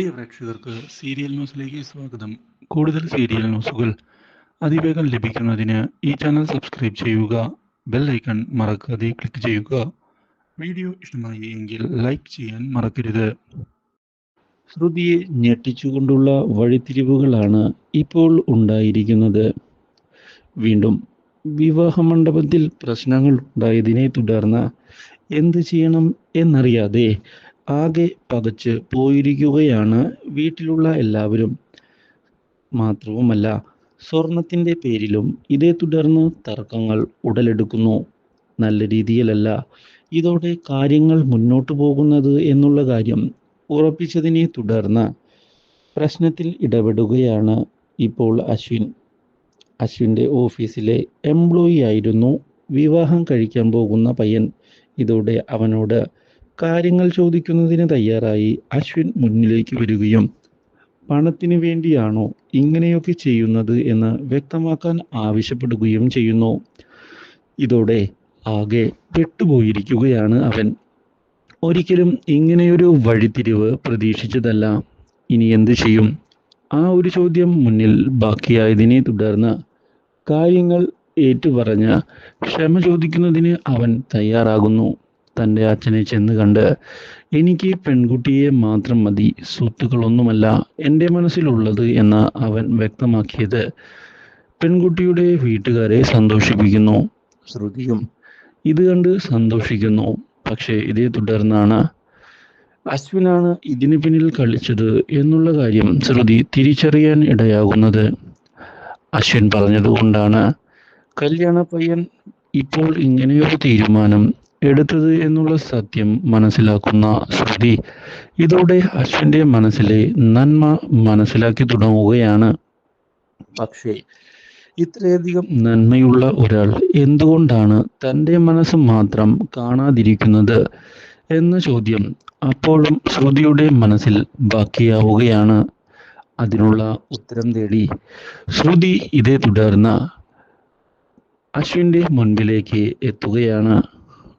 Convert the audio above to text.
പ്രിയ പ്രേക്ഷകർക്ക് സീരിയൽ ന്യൂസിലേക്ക് സ്വാഗതം. കൂടുതൽ സീരിയൽ ന്യൂസുകൾ അതിവേഗം ലഭിക്കുന്നതിന് ഈ ചാനൽ സബ്സ്ക്രൈബ് ചെയ്യുക ബെൽ ഐക്കൺ മറക്കാതെ ക്ലിക്ക് ചെയ്യുക. വീഡിയോ ഇഷ്ടമായി എങ്കിൽ ലൈക്ക് ചെയ്യാൻ മറക്കരുത്. ശ്രുതിയെ ഞെട്ടിച്ചുകൊണ്ടുള്ള വഴിത്തിരിവുകളാണ് ഇപ്പോൾ ഉണ്ടായിരിക്കുന്നത്. വീണ്ടും വിവാഹ മണ്ഡപത്തിൽ പ്രശ്നങ്ങൾ ഉണ്ടായതിനെ തുടർന്ന് എന്ത് ചെയ്യണം എന്നറിയാതെ ആകെ പകച്ച് പോയിരിക്കുകയാണ് വീട്ടിലുള്ള എല്ലാവരും. മാത്രവുമല്ല സ്വർണത്തിന്റെ പേരിലും ഇതേ തുടർന്ന് തർക്കങ്ങൾ ഉടലെടുക്കുന്നു. നല്ല രീതിയിലല്ല ഇതോടെ കാര്യങ്ങൾ മുന്നോട്ടു പോകുന്നത് എന്നുള്ള കാര്യം ഉറപ്പിച്ചതിനെ തുടർന്ന് പ്രശ്നത്തിൽ ഇടപെടുകയാണ് ഇപ്പോൾ അശ്വിൻ. അശ്വിന്റെ ഓഫീസിലെ എംപ്ലോയി ആയിരുന്നു. വിവാഹം കഴിക്കാൻ പോകുന്ന പയ്യൻ. ഇതോടെ അവനോട് കാര്യങ്ങൾ ചോദിക്കുന്നതിന് തയ്യാറായി അശ്വിൻ മുന്നിലേക്ക് വരികയും പണത്തിന് വേണ്ടിയാണോ ഇങ്ങനെയൊക്കെ ചെയ്യുന്നത് എന്ന് വ്യക്തമാക്കാൻ ആവശ്യപ്പെടുകയും ചെയ്യുന്നു. ഇതോടെ ആകെ പെട്ടുപോയിരിക്കുകയാണ് അവൻ. ഒരിക്കലും ഇങ്ങനെയൊരു വഴിത്തിരിവ് പ്രതീക്ഷിച്ചതല്ല. ഇനി എന്തു ചെയ്യും? ആ ഒരു ചോദ്യം മുന്നിൽ ബാക്കിയായതിനെ തുടർന്ന് കാര്യങ്ങൾ ഏറ്റുപറഞ്ഞ് ക്ഷമ ചോദിക്കുന്നതിന് അവൻ തയ്യാറാകുന്നു. തന്റെ അച്ഛനെ ചെന്ന് കണ്ട് എനിക്ക് പെൺകുട്ടിയെ മാത്രം മതി സ്വത്തുക്കളൊന്നുമല്ല എന്റെ മനസ്സിലുള്ളത് എന്ന് അവൻ വ്യക്തമാക്കിയത് പെൺകുട്ടിയുടെ വീട്ടുകാരെ സന്തോഷിപ്പിക്കുന്നു. ശ്രുതിയും ഇത് കണ്ട് സന്തോഷിക്കുന്നു. പക്ഷേ ഇതേ തുടർന്നാണ് അശ്വിനാണ് ഇതിന് പിന്നിൽ കളിച്ചത് എന്നുള്ള കാര്യം ശ്രുതി തിരിച്ചറിയാൻ ഇടയാകുന്നത്. അശ്വിൻ പറഞ്ഞതുകൊണ്ടാണ് കല്യാണ പയ്യൻ ഇപ്പോൾ ഇങ്ങനെയൊരു തീരുമാനം എടുത്തത് എന്നുള്ള സത്യം മനസ്സിലാക്കുന്ന ശ്രുതി ഇതോടെ അശ്വിന്റെ മനസ്സിലെ നന്മ മനസ്സിലാക്കി തുടങ്ങുകയാണ്. പക്ഷേ ഇത്രയധികം നന്മയുള്ള ഒരാൾ എന്തുകൊണ്ടാണ് തന്റെ മനസ്സ് മാത്രം കാണാതിരിക്കുന്നത് എന്ന ചോദ്യം അപ്പോഴും ശ്രുതിയുടെ മനസ്സിൽ ബാക്കിയാവുകയാണ്. അതിനുള്ള ഉത്തരം തേടി ശ്രുതി ഇതേ തുടർന്ന് അശ്വിന്റെ മുൻപിലേക്ക് എത്തുകയാണ്.